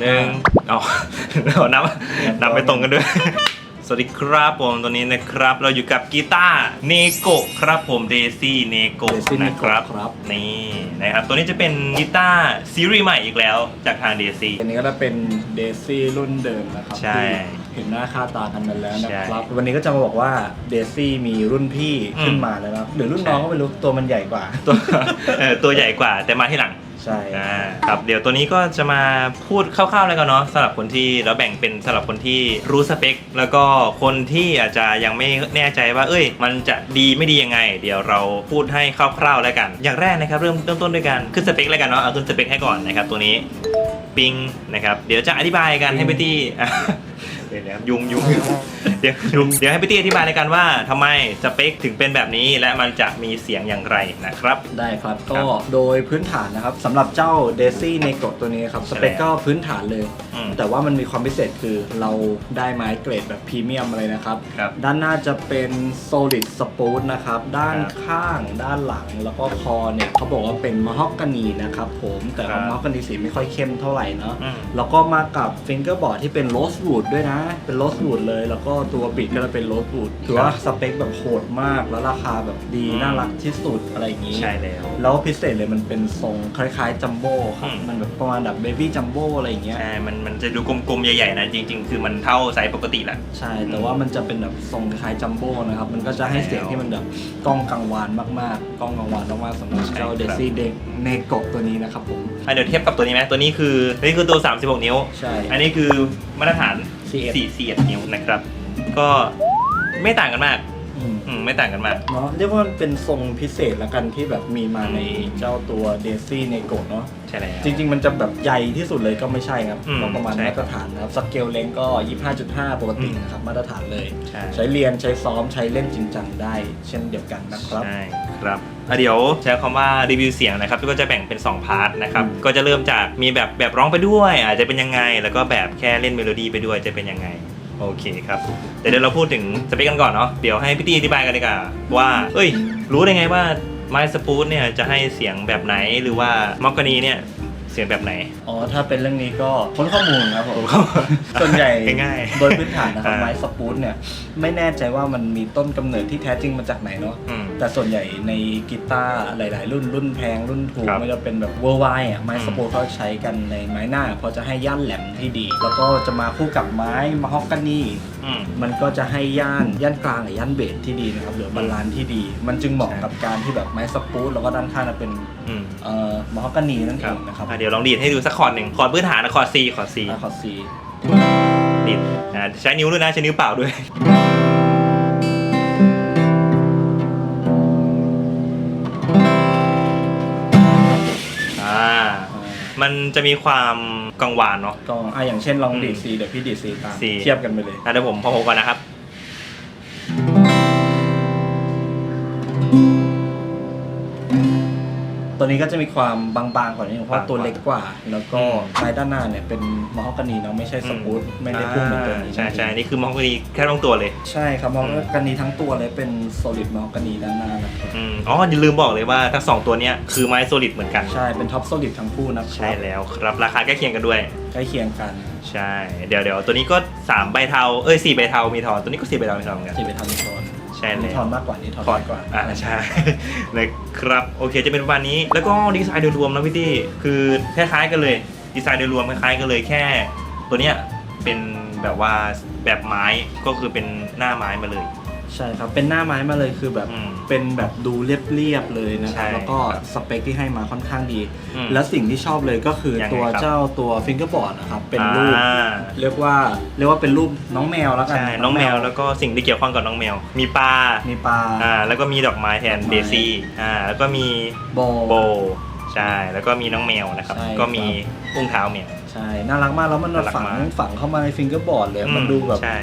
หนึ่งเอาเรานับนับไปตรงกันด้วย สวัสดีครับผมตัวนี้นะครับ เราอยู่กับกีตาร์เนโกะครับผมเดซี่เนโกะ Daisy นะครับ Neko ครับ นี่นะครับ ตัวนี้จะเป็นกีตาร์ซีรีส์ใหม่อีกแล้วจากทางเดซี่ อันนี้ก็จะเป็นเดซี่รุ่นเดิมนะครับใช่ที่เห็นหน้าค่าตากันมาแล้วนะใช่ครับ วันนี้ก็จะมาบอกว่าเดซี่มีรุ่นพี่อืมขึ้นมาแล้วนะครับหรือรุ่นใช่น้องก็ไม่รู้ตัวมันใหญ่กว่า ตัวเออตัวใหญ่กว่าแต่มาที่หลัง ใช่ อ่าครับเดี๋ยวตัวนี้ก็จะมาพูดคร่าวๆแล้วกันเนาะสำหรับคนที่เราแบ่งเป็นสำหรับคนที่รู้สเปค แล้วก็คนที่อาจจะยังไม่แน่ใจว่า เอ้ย มันจะดีไม่ดียังไง เดี๋ยวเราพูดให้คร่าวๆแล้วกัน อย่างแรกนะครับเริ่มเริ่มต้นด้วยการขึ้นสเปคแล้วกันเนาะเอาขึ้นสเปคให้ก่อนนะครับตัวนี้ปิงนะครับเดี๋ยวจะอธิบายกันให้พี่ตี้อ่ เดี๋ยวนะครับยุงยุงเดี๋ยวยุงเดี๋ยวให้พี่ตี้อธิบายในกันว่าทำไมสเปคถึงเป็นแบบนี้และมันจะมีเสียงอย่างไรนะครับ ได้ครับครัก็บโดยพื้นฐานนะครับสำหรับเจ้าเดซี่ในกฎตัวนี้ครับ สเปคก็พื้นฐานเลย อืม แต่ว่ามันมีความพิเศษคือเราได้ไม้เกรดแบบพรีเมียมเลยนะครับ ครับ ด้านหน้าจะเป็น solid spoon นะครับ ด้านครับข้าง ด้านหลัง แล้วก็คอเนี่ยเขาบอกว่าเป็นม a ฮอกกานีนะครับผม แต่ครัว่าบม a ฮอกกานีสีไม่ค่อยเข้มเท่าไหร่เนาะ อืมแล้วก็มากับฟิงเกอร์บอร์ดที่เป็นโรส w ูดด้วยนะเป็นโรส w ูดเลย แล้วก็ตัวบิดก็จะเป็นโรส w ูดถือว่าสเปคแบบโหดมาก แล้วราคาแบบดีอืมน่ารักที่สุดอะไรอย่างนี้ ใช่แล้ว แล้วพิเศษเลยมันเป็นทรงคล้ายๆจัมโบ้ครับ อืม มันแบบประมาณแบบเบบี้จัมโบ้อะไรอย่างเงี้ย ใช่ มันมันจะดูกลมๆ ใหญ่ๆนะจริง ๆ คือมันเท่าไซส์ปกติแหละ ใช่ แต่ว่ามันจะเป็นแบบทรงคล้ายๆจัมโบ้นะครับ มันก็จะให้เสียงที่มันแบบกล้องกังวานมากๆ กล้องกังวานมากๆสำหรับใช่เจ้าครับ เดซี่เด็กเนโกะตัวนี้นะครับผม อะเดี๋ยวเทียบกับตัวนี้ไหมตัวนี้คือนี่คือตัว 36 นิ้ว ใช่ อันนี้คือมาตรฐาน สี่เสียดนิ้วนะครับ ก็ไม่ต่างกันมาก อืมอืมไม่ต่างกันมาก เนาะเรียกว่ามันเป็นทรงพิเศษละกันที่แบบมีมาในเจ้าตัวเดซี่เนโกะเนาะใช่แล้ว จริง ๆ มันจะแบบใหญ่ที่สุดเลยก็ไม่ใช่ครับอืมก็ประมาณใช่มาตรฐานนะครับสเกลเลงก็ 25.5 ปกตินะครับมาตรฐานเลย ใช่ใช้เรียนใช้ซ้อมใช้เล่นจริงจังได้ เช่นเดียวกันนะครับ ใช่ครับอะเดี๋ยวใช้คำว่ารีวิวเสียงนะครับก็จะแบ่งเป็น 2 พาร์ทนะครับอืม ก็จะเริ่มจากมีแบบแบบร้องไปด้วย อาจจะเป็นยังไง แล้วก็แบบแค่เล่นเมโลดี้ไปด้วยจะเป็นยังไง โอเคครับเดี๋ยวเดี๋ยวเราพูดถึงสเปคกันก่อนเนาะเดี๋ยวให้พี่ตีอธิบายกันดีกว่าว่าเอ้ย รู้ได้ไงว่าไม s สปูตเนี่ยจะให้เสียงแบบไหนหรือว่ามอกกานีเนี่ย สียงแบบไหน อ๋อ ถ้าเป็นเรื่องนี้ก็ค้นข้อมูลครับผมผมเข้าส่วนใหญ่ง่ายๆโดยพื้นฐานนะครับอ่าไม้สปูตเนี่ยไม่แน่ใจว่ามันมีต้นกำเนิดที่แท้จริงมาจากไหนเนาะอืมแต่ส่วนใหญ่ในกีตาร์หลาย ๆ รุ่นรุ่นแพงรุ่นถูกครับไม่ว่าเป็นแบบเวอร์ไวอะไม้อืมสปูตเขาใช้กันในไม้หน้าเพราะจะให้ย่านแหลมที่ดี แล้วก็จะมาคู่กับไม้มะฮอกกานี อืม มันก็จะให้ย่านย่านกลางหรือย่านเบสที่ดีนะครับหรือบาลานซ์ที่ดี มันจึงเหมาะใช่กับการที่แบบไม้สปูตแล้วก็ด้านข้างจะเป็นอืมเอ่อมะฮอกกานีนั่นคเอรับงนะครับอะเดี๋ยวลองดีดให้ดูสักคอร์ดหนึ่งคอร์ดพื้นฐานนะคอร์ด C คอร์ด C แล้วขอซีดีดอ่าใช้นิ้วด้วยนะใช้นิ้วเปล่าด้วยอ่ มันจะมีความกังวานเนาะก็อะอย่างเช่นลองอืมดีดซีเดี๋ยวพี่ดีดซีตาม C เทียบกันไปเลย อะเดี๋ยวผมพอผมก่อนนะครับ นี้ก็จะมีความบางๆกว่านี้เพราะบางกว่าตัวเล็กกว่า แล้วก็อืมลายด้านหน้าเนี่ยเป็นมอฮอกกานีเนาะไม่ใช่สปูตไม่ได้พุ่งเหมือนตัวนี้อ่าใช่ใช่นี่คือมองกรีแค่ตรงตัวเลยใช่ครับมอฮอกกานีทั้งตัวเลยเป็น solid มอฮอกกานีด้านหน้านะครับอืมอ๋ออย่าลืมบอกเลยว่าทั้งสองตัวเนี้ยคือไม้โซลิดเหมือนกันใช่เป็นท็อป solid ทั้งคู่นะครับใช่แล้วครับราคาใกล้เคียงกันด้วยใกล้เคียงกันใช่เดี๋ยวเดี๋ยวตัวนี้ก็3ใบเทาเอ้ย4ใบเทามีทอนตัวนี้ก็4ใบเทามีทอนเหมือนกันที่ไปทำนิทอน ใช่นิแล้วทอนมากกว่านิทอนทอนน้อยกว่า อ่าใช่ นะครับ โอเคจะเป็นประมาณนี้แล้วก็ดีไซน์โดยรวมนะพี่ตี้คือคล้ายๆกันเลยดีไซน์โดยรวมคล้ายๆกันเลยแค่ ตัวเนี้ยเป็นแบบว่าแบบไม้ก็คือเป็นหน้าไม้มาเลย ใช่ครับ เป็นหน้าไม้มาเลยคือแบบอืมเป็นแบบดูเรียบๆเลยนะคใช่รับแล้วก็ครับสเปคที่ให้มาค่อนข้างดี อืมและสิ่งที่ชอบเลยก็คือยังไงตัวครับ เจ้าตัวฟิงเกอร์บอร์ดนะครับเป็นรูป อ่าเรียกว่าเรียกว่าเป็นรูปน้องแมวแล้วกันใช่น้องแมวแล้วก็สิ่งที่เกี่ยวข้องกับน้องแมว มีปลามีปลาอ่าแล้วก็มีดอกไม้แทนดอกไม้เดซี่อ่าแล้วก็มี โบ โบใช่แล้วก็มีน้องแมวนะครับ ใช่ก็มีครับอุ้งเท้าแมว ใช่น่ารักมากแล้วมันน่ารักฝังมากฝังเข้ามาในฟิงเกอร์บอร์ดเลย มันอืมดูแบบ ใช่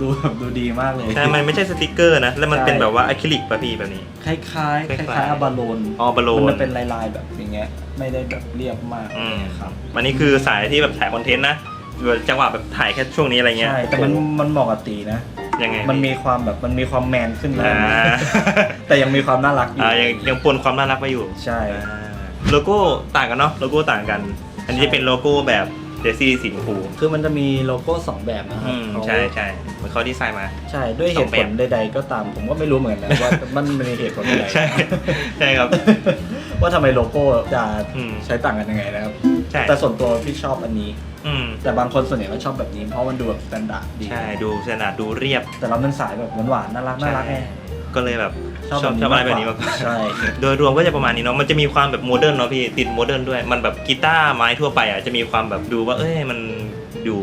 ดูแบบดูดีมากเลย ใช่ มันไม่ใช่สติกเกอร์นะ แล้วมันใช่เป็นแบบว่าอะคริลิกป่ะพี่แบบนี้ คล้ายๆคคล้ายๆล้ายๆอาบาโลนอ๋อบาโลมันจะเป็นลายๆแบบอย่างเงี้ย ไม่ได้แบบเรียบมากอืม ครับวันนี้คือสายที่แบบถ่ายคอนเทนต์นะแบบจังหวะแบบถ่ายแค่ช่วงนี้อะไรเงี้ยใช่ แต่มันมันเหมาะกับตีนะ ยังไงมันมีความแบบมันมีความแมนขึ้นแล้วอ่าแต่ยังมีความน่ารักอยู่ อ่ายังยังปนความน่ารักไว้อยู่ใช่ อ่าโลโก้ต่างกันเนาะ โลโก้ต่างกัน อันนี้จะเป็นโลโก้แบบ เดซี่สีชมพูคือมันจะมีโลโก้สองแบบนะครัอืมเขาใช่ใช่เหมือนเขาดีไซน์มา ใช่ด้วยเหตุผลใดๆ ก็ตามผมก็ไม่รู้เหมือนกันนะว่า มันมีเหตุผลอะไร ใช่ใช่ครับ ว่าทำไมโลโก้จะอืม ใช้ต่างกันยังไงนะครับ ใช่แต่ส่วนตัวพี่ชอบอันนี้ อืมแต่บางคนส่วนใหญ่ก็ชอบแบบนี้เพราะมันดูแบบสแตนดาร์ดดีใช่ดูสนาดดูเรียบแต่เราเป็นสายแบบหวานๆน่ารักน่ารักไงก็เลยแบบ ชอบชอบชอบอะไรแบบนี้มากกว่าใช่ โดยรวมก็จะประมาณนี้เนาะมันจะมีความแบบโมเดิร์นเนาะพี่ติดโมเดิร์นด้วย มันแบบกีตาร์ไม้ทั่วไปอะจะมีความแบบดูว่าเอ้ยมันดู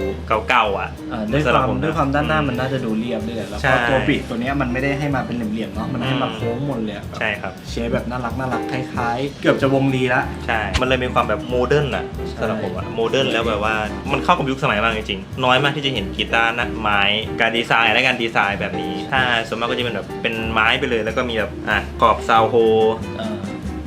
เก่าๆอะอ่าด้วยสำคหรัวาบมผมนะ ด้วยความด้านหน้ามันน่าจะดูเรียบด้วยแล้วใช่ ก็ตัวปีกตัวเนี้ยมันไม่ได้ให้มาเป็นเหลี่ยมๆเนาะมันให้มาอืมโค้งหมดเลยอะใช่ครับ เชฟแบบน่ารักน่ารักคล้ายๆ เกือบจะวงลีละ ใช่ มันเลยมีความแบบโมเดิร์นอะใช่ สำหรับผมอะโมเดิร์นแล้วแบบว่ามันเข้ากับยุคสมัยมากจริงๆ น้อยมากที่จะเห็นกีตาร์หนะไม้การดีไซน์และการดีไซน์แบบนี้ ถ้าส่วนมากก็จะเป็นแบบเป็นไม้ไปเลย แล้วก็มีแบบอะกรอบซาวโฮเอ่อ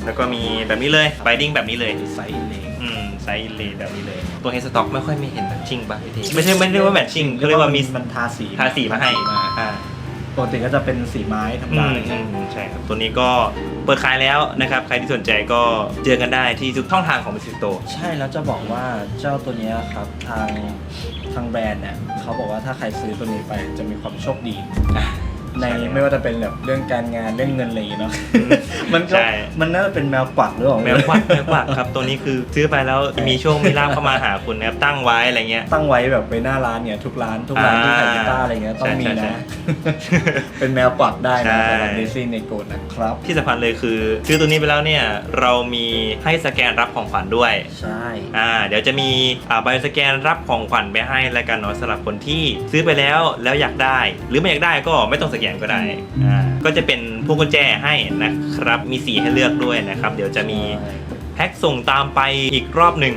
แล้วก็มีแบบนี้เลยไบดิ้งแบบนี้เลย ไซส์เล็กอืมไซส์เลแบบนี้เลย ตัวเฮสต็อกไม่ค่อยมีเห็นแมทชิ่งป่ะพี่ทีไม่ใช่ไม่เรียกว่าแมทชิ่งเขาเรียกว่ามีมันทาสีทาสีมาให้มาอ่าปกติก็จะเป็นสีไม้ธรรมอืดามอะไรอืเงี้ยมใช่ครับตัวนี้ก็เปิดขายแล้วนะครับ ใครที่สนใจก็เจอกันได้ที่ทุกช่องทางของมิสิโต ใช่แล้วจะบอกว่าเจ้าตัวเนี้ยครับทางทางแบรนด์เนี่ยเขาบอกว่าถ้าใครซื้อตัวนี้ไปจะมีความโชคดี ในไม่ว่าจะเป็นแบบเรื่องการงานเรื่องเงินอะไรอย่างเงี้ยเนาะอืมมันก็ใช่ มันน่าจะเป็นแมวกวักหรือเปล่าแมวกวักแมวกวักครับ ตัวนี้คือซื้อไปแล้วมีโช่วงมีลาบเข้ามาหาคุณนะครับตั้งไว้อะไรเงี้ย ตั้งไว้แบบไว้หน้าร้านเนี่ยทุกร้านทุกร้านที่ขายกีตาร์อะไรเงี้ยต้องมีใช่ใช่นะ เป็นแมวกวักได้ใช่นะสำหรับดิซี่เนโกนะครับ ที่สำคัญเลยคือซื้อตัวนี้ไปแล้วเนี่ยเรามีให้สแกนรับของขวัญด้วย ใช่ อ่าเดี๋ยวจะมีอ่าใบสแกนรับของขวัญไปให้แล้วกันเนาะสำหรับคนที่ซื้อไปแล้วแล้วอยากได้ หรือไม่อยากได้ก็ไม่ต้องสแกนก็ได้อ่าก็จะเป็นพวงกุญแจให้นะครับ มีสีให้เลือกด้วยนะครับ เดี๋ยวจะมีแพ็คส่งตามไปอีกรอบหนึ่ง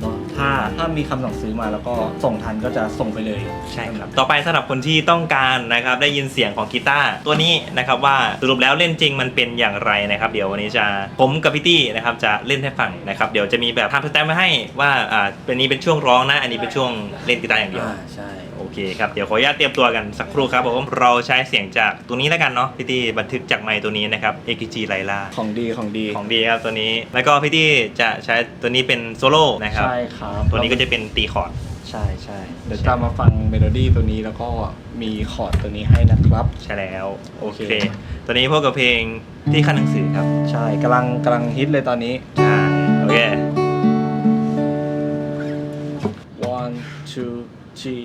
เนาะถ้าถ้ามีคำสั่งซื้อมาแล้วก็ส่งทันก็จะส่งไปเลยใช่ครับ ต่อไปสำหรับคนที่ต้องการนะครับ ได้ยินเสียงของกีตาร์ตัวนี้นะครับว่าสรุปแล้วเล่นจริงมันเป็นอย่างไรนะครับ เดี๋ยววันนี้จะผมกับพี่ตี้นะครับจะเล่นให้ฟังนะครับ เดี๋ยวจะมีแบบทำสแตมป์มาให้ว่าอ่าเป็นนี้เป็นช่วงร้องนะ อันนี้เป็นช่วงเล่นกีตาร์อย่างเดียว อ่าใช่โอ เคครับเดี๋ยวขออนุญาตเตรียมตัวกันสักครู่ครับผมเราใช้เสียงจากตัวนี้แล้วกันเนาะพี่ตี้บันทึกจากไมค์ตัวนี้นะครับ AKG ไลลาของดีของดีของดีครับตัวนี้ แล้วก็พี่ตี้จะใช้ตัวนี้เป็นโซโล่นะครับ ใช่ครับตัวนี้ก็จะเป็นตีคอร์ดใช่ใช่เดี๋ยวตามมาฟังเมโลดี้ตัวนี้แล้วก็มีคอร์ดตัวนี้ให้นะครับ ใช่แล้วโอเคโอเค ตัวนี้พวกกับเพลงที่ขั้นหนังสือครับ ใช่กำลังกำลังฮิตเลยตอนนี้ ใช่ โอเค one two three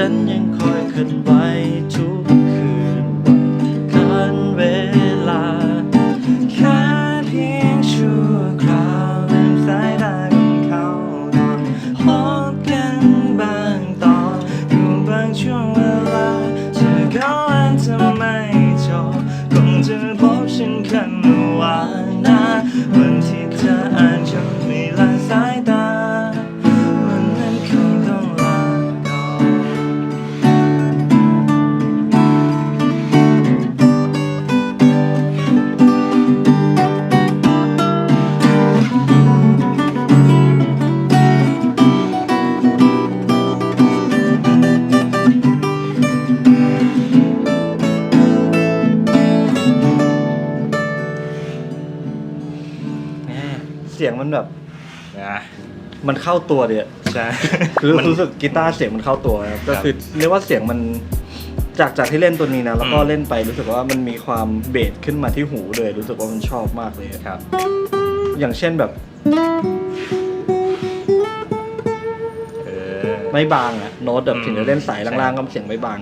ฉันยังคอยคืนไว้ มันเข้าตัวเดียใช่คือมันรู้สึกกีตาร์เสียงมันเข้าตัวครับก็ครับคือเรียกว่าเสียงมันจากจากที่เล่นตัวนี้นะ แล้วก็อืมเล่นไปรู้สึกว่ามันมีความเบสขึ้นมาที่หูเลย รู้สึกว่ามันชอบมากเลยครับ อย่างเช่นแบบเออไม่บางอะโน้ตแบบอืมถึงจะเล่นสายใช่ล่างๆก็เสียงไม่บาง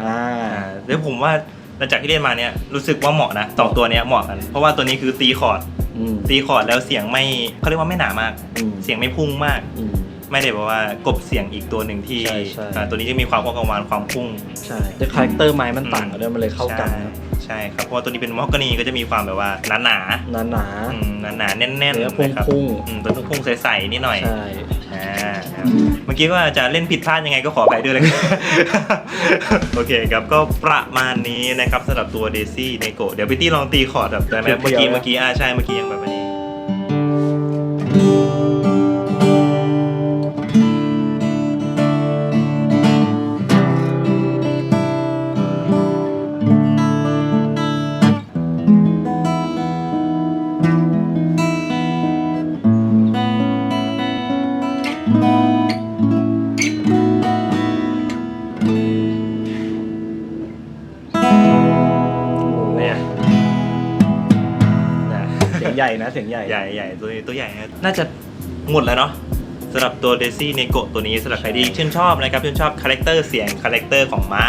อ่าอ่าเดี๋ยวผมว่า หลังจากที่เล่นมาเนี่ยรู้สึกว่าเหมาะนะสองตัวเนี้ยเหมาะกัน เพราะว่าตัวนี้คือตีคอร์ดอืมตีคอร์ดแล้วเสียงไม่เขาเรียกว่าไม่หนามาก อืม เสียงไม่พุ่งมาก อืม ไม่ได้แบบว่ากบเสียงอีกตัวหนึ่งที่ใช่ใช่ อ่าตัวนี้จะมีความกังวานความพุ่ง ใช่แต่คาแรคเตอร์ไม้มันต่างกันด้วยมันเลยเข้ากันใช่ใช่ครับเพราะว่าตัวนี้เป็นมอคกานีก็จะมีความแบบว่าหนาหนาหนาหนาๆอืมหนาๆแน่นๆเนื้อนะครับพุ่งอืมตัวพุ่งๆใสๆนิดหน่อย ใช่ อ่าครับเมื่อกี้ว่าจะเล่นผิดพลาดยังไงก็ขอไปด้วยเลย โอเคครับก็ประมาณนี้นะครับสำหรับตัวเดซี่เนโกเดี๋ยวพี่ตี้ลองตีคอร์ดแบบได้ไหมเมื่อกี้เมื่อกี้อ่าใช่เมื่อกี้ยังแบบนี้เนี่ ใหญ่นะเสียงใหญ่ ใหญ่ใหญ่ตัวนี้ตัวใหญ่นะน่าจะหมดแล้วเนาะสำหรับตัวเดซี่เนโกตัวนี้สำหรับใครที่ชื่นชอบนะครับชื่นชอบคาแรคเตอร์เสียงคาแรคเตอร์ของไม้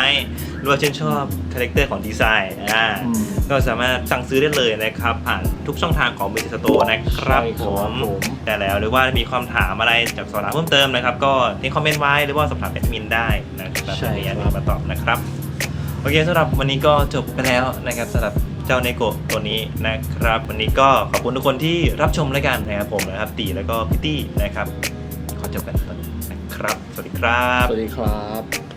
หรือว่าชื่นชอบคาแรคเตอร์ของดีไซน์อ่าอืม ก็สามารถสั่งซื้อได้เลยนะครับ ผ่านทุกช่องทางของมิสโตนะครับใช่ครับผมผม แต่แล้วหรือว่ามีความถามอะไรจากสอบถามเพิ่มเติมนะครับ ก็ทิ้งคอมเมนต์ไว้หรือว่าสอบถามแอดมินได้นะครับใช่มีคอัรับนนี้มาตอบนะครับ โอเคสำหรับวันนี้ก็จบไปแล้วนะครับสำหรับเจ้าเนโกะตัวนี้นะครับ วันนี้ก็ขอบคุณทุกคนที่รับชมแล้วกันนะครับผมนะครับตีแล้วก็พิตตี้นะครับ ขอจบกันตอนนี้นะครับ สวัสดีครับ สวัสดีครับ